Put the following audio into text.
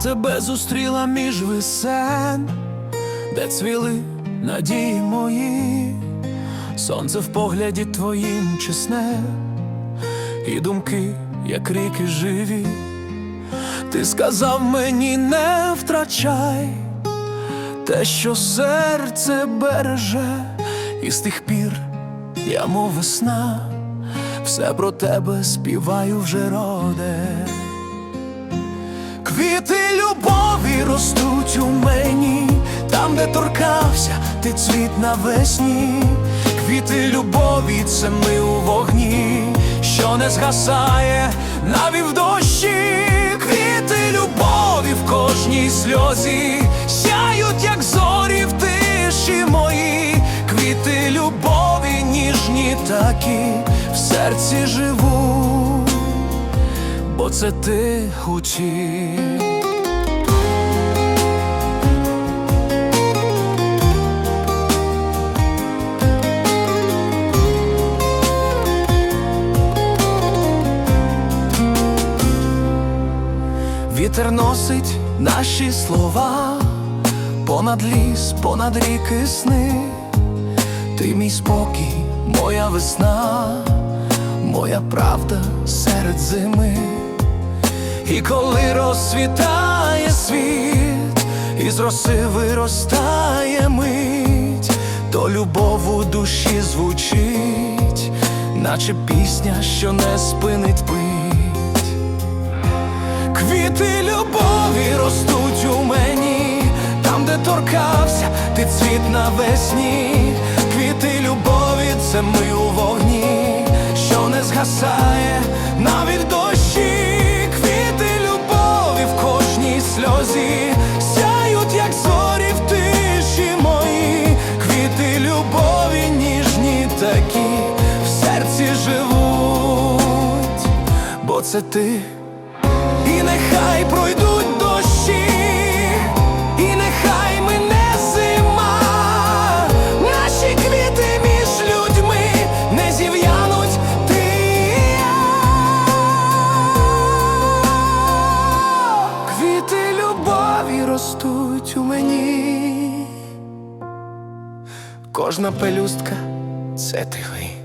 Тебе зустріла між весен, де цвіли надії мої, сонце в погляді твоїм чесне, і думки, як ріки живі. Ти сказав мені, не втрачай те, що серце береже, і з тих пір я, мов весна, все про тебе співаю вже роде. Квіти любові ростуть у мені, там, де торкався, ти цвіт навесні. Квіти любові, це ми у вогні, що не згасає навіть дощі. Квіти любові в кожній сльозі, сяють, як зорі в тиші мої. Квіти любові, ніжні такі, в серці живуть бо це ти учив. Вітер носить наші слова понад ліс, понад ріки сни. Ти мій спокій, моя весна, моя правда серед зими. І коли розсвітає світ, із роси виростає мить, то любов у душі звучить, наче пісня, що не спинить пить. Квіти любові ростуть у мені, там, де торкався, ти цвіт навесні, квіти любові, це ми у вогні, що не згасає навіть в сльозі, сяють, як зорі в тиші мої, квіти любові ніжні такі, в серці живуть, бо це ти. І нехай пройдуть ростуть у мені. Кожна пелюстка це ти ви.